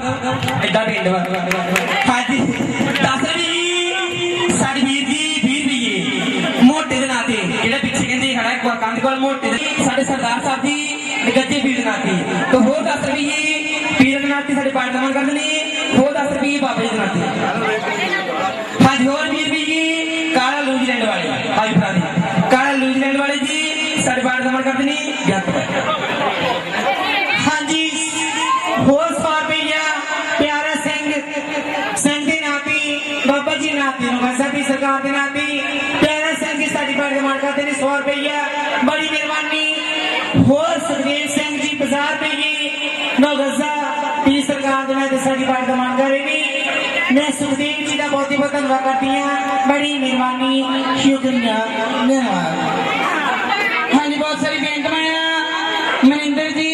ਐਡਾ ਪਿੰਡ ਵਾ ਹਾਂਜੀ ਦੱਸ ਵੀ ਸਾਡੀ ਵੀਰ ਜੀ ਵੀਰ ਵੀ ਮੋਟੇ ਦੇ ਨਾਂ ਤੇ ਜਿਹੜਾ ਪਿੱਛੇ ਕਹਿੰਦੇ ਖੜਾ ਹੈ ਕੰਧ ਕੋਲ ਮੋਟੇ ਦੇ ਸਾਡੇ ਸਰਦਾਰ ਸਾਹਿਬ ਜੀ ਗੱਜੇ ਵੀਰ ਦੇ ਨਾਂ ਤੇ ਤੇ ਹੋਰ ਦੱਸ ਵੀ ਪੀਰ ਦੇ ਨਾਂ ਤੇ ਸਾਡੇ ਪਾਠ ਦਮਨ ਕਰਦੇ ਨੇ ਹੋਰ ਦੱਸ ਵੀ ਬਾਬੇ ਦੇ ਨਾਂ ਤੇ ਹਾਂਜੀ ਹੋਰ ਵੀਰ ਵੀ ਜੀ ਕਾਲਾ ਨਿਊਜ਼ੀਲੈਂਡ ਵਾਲੇ ਹਾਂਜੀ ਭਰਾ ਜੀ ਕਾਲਾ ਨਿਊਜ਼ੀਲੈਂਡ ਵਾਲੇ ਜੀ ਸਾਡੇ ਬਾੜ ਦਮਨ ਕਰਦੇ ਨੇ ਗਿਆਤ ਹਾਂਜੀ ਹੋਰ ਹੋਰ ਸੁਖਦੇਵ ਸਿੰਘ ਜੀ 50 ਰੁਪਈਏ ਨੋ ਗੱਜ਼ਾ ਪੀ ਸਰਕਾਰ ਦੇ ਨਾਤੇ ਸਾਡੀ ਬਾੜ ਦਾ ਮਾਨ ਕਰ ਰਹੇ ਨੇ। ਮੈਂ ਸੁਖਦੇਵ ਜੀ ਦਾ ਬਹੁਤ ਹੀ ਬਹੁਤ ਧੰਨਵਾਦ ਕਰਦੀ ਹਾਂ। ਬੜੀ ਮਿਹਰਬਾਨੀ, ਸ਼ੁਕਰੀਆ, ਧੰਨਵਾਦ। ਹਾਂਜੀ, ਬਹੁਤ ਸਾਰੀ ਬੇਨਤੀਆਂ ਮਨਿੰਦਰ ਜੀ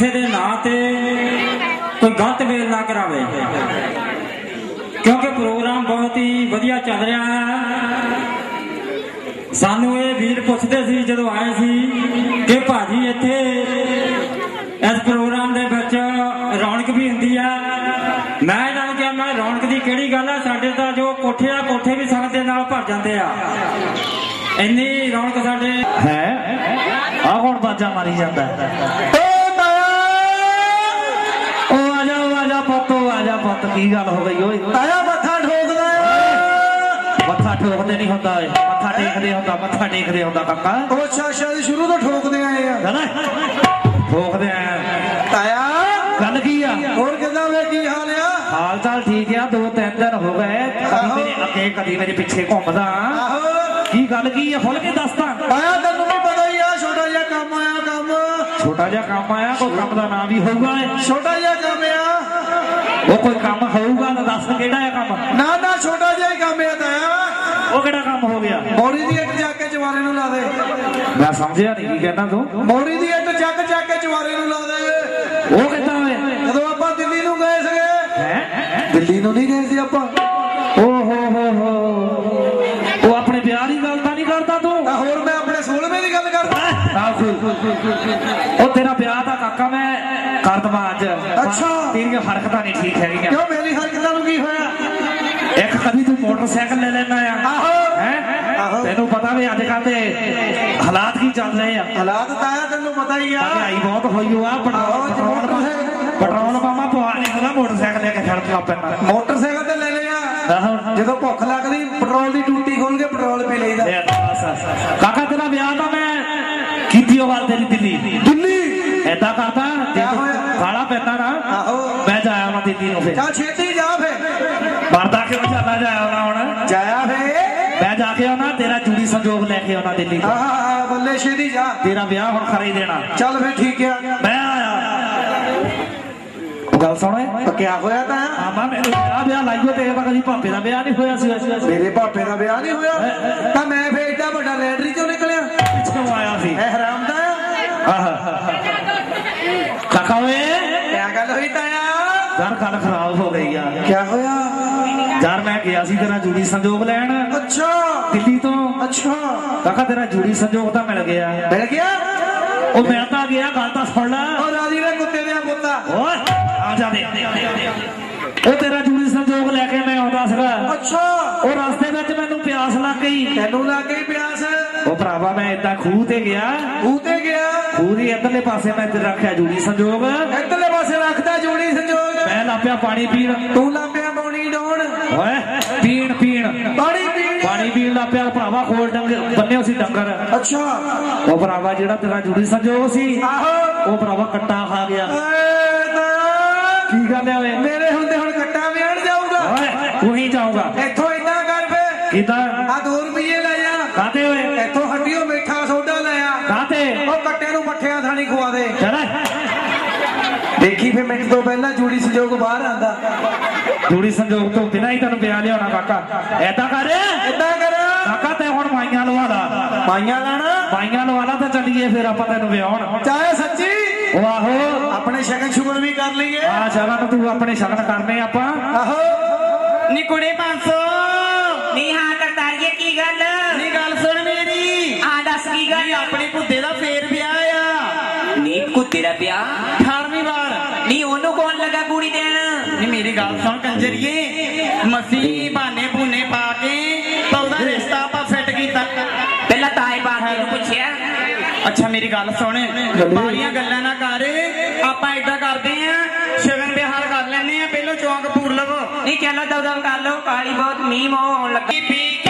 सुखा ਦੇ ਨਾਂ ਤੇ ਕੋਈ ਗਲਤ ਵੇਲ ਨਾ ਕਰਾਵੇ। ਕਿਉਂਕਿ ਪ੍ਰੋਗਰਾਮ ਬਹੁਤ ਹੀ ਵਧੀਆ ਚੱਲ ਰਿਹਾ ਹੈ। ਸਾਨੂੰ ਇਹ ਵੀਰ ਪੁੱਛਦੇ ਸੀ ਜਦੋਂ ਆਏ ਸੀ ਕਿ ਭਾਜੀ ਇੱਥੇ ਇਸ ਪ੍ਰੋਗਰਾਮ ਦੇ ਵਿੱਚ ਰੌਣਕ ਵੀ ਹੁੰਦੀ ਆ ਮੈਂ ਇਹਨਾਂ ਨੂੰ ਕਿਹਾ, ਮੈਂ ਰੌਣਕ ਦੀ ਕਿਹੜੀ ਗੱਲ ਆ? ਸਾਡੇ ਤਾਂ ਜੋ ਕੋਠੇ ਆ, ਕੋਠੇ ਵੀ ਸੰਗਤ ਦੇ ਨਾਲ ਭਰ ਜਾਂਦੇ ਆ। ਇੰਨੀ ਰੌਣਕ ਸਾਡੇ ਹੈ। ਆ ਕੌਣ ਬਾਜਾ ਮਾਰੀ ਜਾਂਦਾ ਓ ਆ ਜਾ ਓ ਆ ਜਾ ਪੁੱਤ ਓ ਆ ਜਾ ਪੁੱਤ ਕੀ ਗੱਲ ਹੋ ਗਈ ਓਏ? ਆਇਆ ਮੱਥਾ ਠੋਕਦਾ ਮੱਥਾ ਠੋਕਦੇ ਨਹੀਂ ਹੁੰਦਾ ਓਏ। ਮੱਥਾ ਟੇਕਦੇ ਹੁੰਦਾ ਮੱਥਾ ਟੇਕਦੇ ਹੁੰਦਾ ਕਾਕਾ। ਉਹ ਅੱਛਾ ਜੀ ਸ਼ੁਰੂ ਤੋਂ ਠੋਕਦੇ ਆਏ ਆ। ਹੈਨਾ ਠੋਕਦੇ ਆ। ਤਾਇਆ? ਗੱਲ ਕੀ ਆ? ਹੋਰ ਕਿਦਾਂ ਵੇ ਕੀ ਹਾਲ ਆ? ਹਾਲ ਚਾਲ ਠੀਕ ਆ ਦੋ ਤਿੰਨ ਦਿਨ ਹੋ ਗਏ। ਕਦੀ ਮੇਰੇ ਅੱਗੇ ਕਦੀ ਮੇਰੇ ਪਿੱਛੇ ਘੁੰਮਦਾ। ਕੀ ਗੱਲ ਕੀ ਆ? ਖੁੱਲ ਕੇ ਦੱਸਦਾ ਤਾਇਆ ਤੈਨੂੰ ਵੀ ਪਤਾ ਹੀ ਆ ਛੋਟਾ ਜਿਹਾ ਕੰਮ ਆਇਆ ਕੰਮ। ਛੋਟਾ ਜਿਹਾ ਕੰਮ ਆਇਆ ਕੋਈ ਕੰਮ ਦਾ ਨਾਮ ਵੀ ਹੋਊਗਾ ਏ। ਛੋਟਾ ਜਿਹਾ ਉਹ ਕੋਈ ਕੰਮ ਹੋਊਗਾ ਤਾਂ ਦੱਸ ਕਿਹੜਾ ਹੈ ਕੰਮ? ਨਾ ਨਾ ਛੋਟਾ ਜਿਹਾ ਹੀ ਕੰਮ ਹੈ ਤਾਂ ਉਹ ਕਿਹੜਾ ਕੰਮ ਹੋ ਗਿਆ? ਮੋੜੀ ਦੀ ਇੱਟ ਜਾ ਕੇ ਜਵਾਰੇ ਨੂੰ ਲਾ ਦੇ। ਮੈਂ ਸਮਝਿਆ ਨਹੀਂ ਕੀ ਕਹਿਣਾ ਤੂੰ? ਮੋੜੀ ਦੀ ਇੱਟ ਚੱਕ ਚੱਕ ਕੇ ਜਵਾਰੇ ਨੂੰ ਲਾ ਦੇ। ਉਹ ਕਿੱਦਾਂ ਹੋਇਆ? ਜਦੋਂ ਆਪਾਂ ਦਿੱਲੀ ਨੂੰ ਗਏ ਸੀਗੇ ਹੈ? ਦਿੱਲੀ ਨੂੰ ਨਹੀਂ ਗਏ ਸੀ ਆਪਾਂ। ਓ ਹੋ ਹੋ ਹੋ। ਉਹ ਆਪਣੇ ਵਿਆਹ ਦੀ ਗੱਲ ਤਾਂ ਨਹੀਂ ਕਰਦਾ ਤੂੰ? ਤਾਂ ਹੋਰ ਮੈਂ ਆਪਣੇ 16ਵੇਂ ਦੀ ਗੱਲ ਕਰਦਾ। ਉਹ ਤੇਰਾ ਵਿਆਹ ਦਾ ਕਾਕਾ ਮੈਂ ਕਰ ਦਵਾਂ ਅੱਜ ਅੱਛਾ। ਤੇਰੀਆਂ ਹਰਕਤਾਂ ਨਹੀਂ ਠੀਕ ਹੈਗੀਆਂ। ਕਿਉਂ ਮੇਰੀ ਹਰਕਤਾਂ ਨੂੰ ਕੀ ਹੋਇਆ? ਇੱਕ ਕਦੀ ਤੂੰ ਮੋਟਰਸਾਈਕਲ ਲੈ ਲੈਣਾ ਆ। ਆਹੋ। ਹੈ। ਤੈਨੂੰ ਪਤਾ ਵੀ ਅੱਜ ਕੱਲ ਦੇ ਹਾਲਾਤ ਕੀ ਚੱਲ ਰਹੇ ਆ। ਹਾਲਾਤ ਤਾਂ ਆ ਤੈਨੂੰ ਪਤਾ ਹੀ ਆ। ਮਹਿੰਗਾਈ ਬਹੁਤ ਹੋਈ ਹੋਆ ਪੈਟਰੋਲ ਪੈਟਰੋਲ ਪੰਪਾਂ ਪਵਾ ਨਹੀਂ ਹੁੰਦਾ ਮੋਟਰਸਾਈਕਲ ਲੈ ਕੇ ਫਿਰਦਾ ਪੈਂਦਾ ਮੋਟਰਸਾਈਕਲ ਤੇ ਲੈ ਲਿਆ। ਆਹੋ। ਜਦੋਂ ਭੁੱਖ ਲੱਗਦੀ ਪੈਟਰੋਲ ਦੀ ਟੂਟੀ ਖੋਲ ਕੇ ਪੈਟਰੋਲ ਪੀ ਲਈਦਾ। ਕਾਕਾ ਤੇਰਾ ਵਿਆਹ ਤਾਂ ਮੈਂ ਕੀਤੀ ਉਹ ਗੱਲ ਤੇਰੀ ਦਿੱਲੀ। ਦਿੱਲੀ? ਐਦਾਂ ਕਰਦਾ ਫਿਰ ਚੱਲ ਛੇਤੀ ਜਾ ਫੇ ਮਰਦਾ ਕਿਉਂ ਜਾਂਦਾ ਜਾਇਆ ਉਹਨਾਂ ਹੁਣ। ਜਾਇਆ ਫੇ ਮੈਂ ਜਾ ਕੇ ਆਉਣਾ ਤੇਰਾ ਜੂੜੀ ਸੰਜੋਗ ਲੈ ਕੇ ਆਉਣਾ ਦਿੱਲੀ ਤੋਂ। ਆਹ ਬੱਲੇ ਛੇਤੀ ਜਾ। ਤੇਰਾ ਵਿਆਹ ਹੁਣ ਖਰੀ ਦੇਣਾ। ਚੱਲ ਫੇ ਠੀਕ ਆ। ਮੈਂ ਆਇਆ। ਗੱਲ ਸੁਣੇ ਤਾਂ ਕਿਆ ਹੋਇਆ ਤਾਂ। ਆਮਾ ਮੈਨੂੰ ਵਿਆਹ ਵਿਆਹ ਲਾਈਓ ਤੇ ਤਾਂ ਕਦੀ ਭਾਪੇ ਦਾ ਵਿਆਹ ਨਹੀਂ ਹੋਇਆ ਸੀ ਮੇਰੇ ਭਾਪੇ ਦਾ ਵਿਆਹ ਨਹੀਂ ਹੋਇਆ। ਤਾਂ ਮੈਂ ਫੇ ਏਡਾ ਵੱਡਾ ਲੈਟਰੀ ਚੋਂ ਨਿਕਲਿਆ? ਪਿੱਛੋਂ ਆਇਆ ਸੀ। ਐ ਹਰਾਮ ਦਾ ਆਹ ਕਾਕਾ ਓਏ। ਕਿਆ ਗੱਲ ਹੋਈ ਤਾਇਆ? ਯਾਰ ਗੱਲ ਖਰਾਬ ਹੋ ਗਈ ਆ। ਕਿਆ ਹੋਇਆ? ਯਾਰ ਮੈਂ ਗਿਆ ਸੀ ਤੇਰਾ ਜੂੜੀ ਸੰਜੋਗ ਲੈਣ। ਅੱਛਾ। ਦਿੱਲੀ ਤੋਂ। ਅੱਛਾ। ਕਾਕਾ ਤੇਰਾ ਜੂੜੀ ਸੰਜੋਗ ਤਾਂ ਮਿਲ ਗਿਆ। ਮਿਲ ਗਿਆ? ਉਹ ਮੈਂ ਤਾਂ ਗਿਆ ਗੱਲ ਤਾਂ ਸੁਣ ਲੈ। ਉਹ ਰਾਜੀ ਦੇ ਕੁੱਤੇ ਦੇ ਪੁੱਤਾ ਓਏ ਆ ਜਾ ਦੇ। ਉਹ ਤੇਰਾ ਜੂੜੀ ਸੰਜੋਗ ਲੈ ਕੇ ਮੈਂ ਆਉਂਦਾ ਸੀਗਾ। ਅੱਛਾ। ਉਹ ਰਸਤੇ ਵਿੱਚ ਮੈਨੂੰ ਪਿਆਸ ਲੱਗ ਗਈ। ਤੈਨੂੰ ਲੱਗ ਗਈ ਪਿਆਸ? ਉਹ ਭਰਾਵਾ ਮੈਂ ਏਦਾਂ ਖੂਹ ਤੇ ਗਿਆ। ਤੂੰ ਤੇ ਗਿਆ? ਖੂਹ ਦੀ ਇੱਧਰਲੇ ਪਾਸੇ ਮੈਂ ਤੇ ਰੱਖਿਆ ਜੂੜੀ ਸੰਜੋਗ। ਇੱਧਰਲੇ ਪਾਸੇ ਰੱਖਦਾ ਜੋੜੀ ਮੈਂ ਲਾਪਿਆ ਪਾਣੀ ਪੀਣ। ਤੂੰ ਲਾਪਿਆ ਬੌਣੀ ਡਾਉਣ ਓਏ ਪੀਣ ਪੀਣ। ਪਾਣੀ ਪੀਣ ਪਾਣੀ ਪੀਣ ਲੱਪਿਆ ਭਰਾਵਾ ਕੋਲ ਡੰਗਰ ਬੰਨਿਓ ਸੀ ਡੰਗਰ। ਅੱਛਾ। ਉਹ ਭਰਾਵਾ ਜਿਹੜਾ ਤੇਰਾ ਜੂੜੀ ਸੰਜੋਗ ਸੀ ਆਹੋ। ਉਹ ਭਰਾਵਾ ਕੱਟਾ ਖਾ ਗਿਆ। ਕੀ ਗੱਲ ਹੈ ਓਏ? ਮੇਰੇ ਹੁੰਦੇ ਹੁਣ ਕੱਟਾ ਵੇਣ ਜਾਊਗਾ। ਓਏ ਤੂੰ ਹੀ ਜਾਊਗਾ। ਇੱਥੋਂ ਇੰਨਾ ਕਰ ਫੇ। ਕਿਦਾਂ ਆ 2 ਰੁਪਏ ਲੈ ਜਾ ਕਾਤੇ ਓਏ ਇੱਥੋਂ ਹੱਡੀਓ ਮਿੱਠਾ ਸੋਡਾ ਲੈ ਆ ਕਾਤੇ ਉਹ ਕੱਟੇ ਨੂੰ ਮੱਠਿਆਂ ਥਾਣੀ ਖਵਾ ਦੇ ਚਲ ਫੇ ਮਿੰਟ ਤੋਂ ਪਹਿਲਾਂ ਜੂੜੀ ਸੰਜੋਗ ਬਾਹਰ ਆਂਦਾ ਜੂੜੀ ਸੰਜੋਗ ਤੋਂ ਬਿਨਾਂ ਹੀ ਤੈਨੂੰ ਵਿਆਹ ਲਿਆਉਣਾ ਕਾਕਾ। ਐਦਾਂ ਕਰ। ਏਦਾਂ ਕਰ। ਕਾਕਾ ਤੇ ਹੁਣ ਮਾਈਆਂ ਲਵਾ ਲਾ। ਮਾਈਆਂ ਲਾਣਾ? ਮਾਈਆਂ ਲਵਾ ਲਾ ਤਾਂ ਚੱਲੀਏ ਫਿਰ ਆਪਾਂ ਤੈਨੂੰ ਵਿਆਹਣ। ਚਾਹੇ ਸੱਚੀ। ਆਹੋ। ਆਪਣੇ ਸ਼ਗਨ ਸ਼ੁਗਨ ਵੀ ਕਰ ਲਈਏ। ਆ ਸ਼ਗਨ ਤੂੰ ਆਪਣੇ ਸ਼ਗਨ ਕਰਨੇ ਆਪਾਂ। ਆਹੋ। ਨੀ ਕੁੜੇ 500 ਨੀ ਹਾਂ ਕਰਤਾਰੀਏ ਕੀ ਗੱਲ? ਨੀ ਗੱਲ ਸੁਣ ਮੇਰੀ। ਆ ਦੱਸ ਕੀ ਗੱਲ? ਆਪਣੇ ਕੁੱਤੇ ਦਾ ਫੇਰ ਵਿਆਹ ਆ। ਨੀ ਕੁੱਤੇ ਦਾ ਵਿਆਹ 18ਵੀਂ ਵਾਰ ਨੀ ਉਹਨੂੰ ਕੌਣ ਲੱਗਾ ਕੁੜੀ ਦੇਣ ਨੀ ਮੇਰੀ ਗੱਲ ਸੁਣ ਕੰਜਰੀਏ। ਮਸੀ ਬਾਨੇ ਬੂਨੇ ਪਾ ਕੇ ਤਾਂ ਉਹਦਾ ਰਿਸ਼ਤਾ ਆਪਾਂ ਫਿੱਟ ਕੀਤਾ। ਪਹਿਲਾਂ ਤਾਏ ਬਾਹਰ ਨੂੰ ਪੁੱਛਿਆ। ਅੱਛਾ ਮੇਰੀ ਗੱਲ ਸੁਣ। ਬਾਲੀਆਂ ਗੱਲਾਂ ਨਾ ਕਰ। ਆਪਾਂ ਏਦਾਂ ਕਰਦੇ ਆ ਸ਼ਗਨ ਵਿਹਾਰ ਕਰ ਲੈਨੇ ਆ। ਪਹਿਲਾਂ ਚੌਂਕ ਪੂਰ ਲਵੋ ਨਹੀਂ ਚਲੋ ਦਬ ਦਬ ਕਰ ਲਓ। ਕਾਲੀ ਬਹੁਤ ਮੀਂਹ ਮੋ ਹੋਣ ਲੱਗੀ। ਪੀ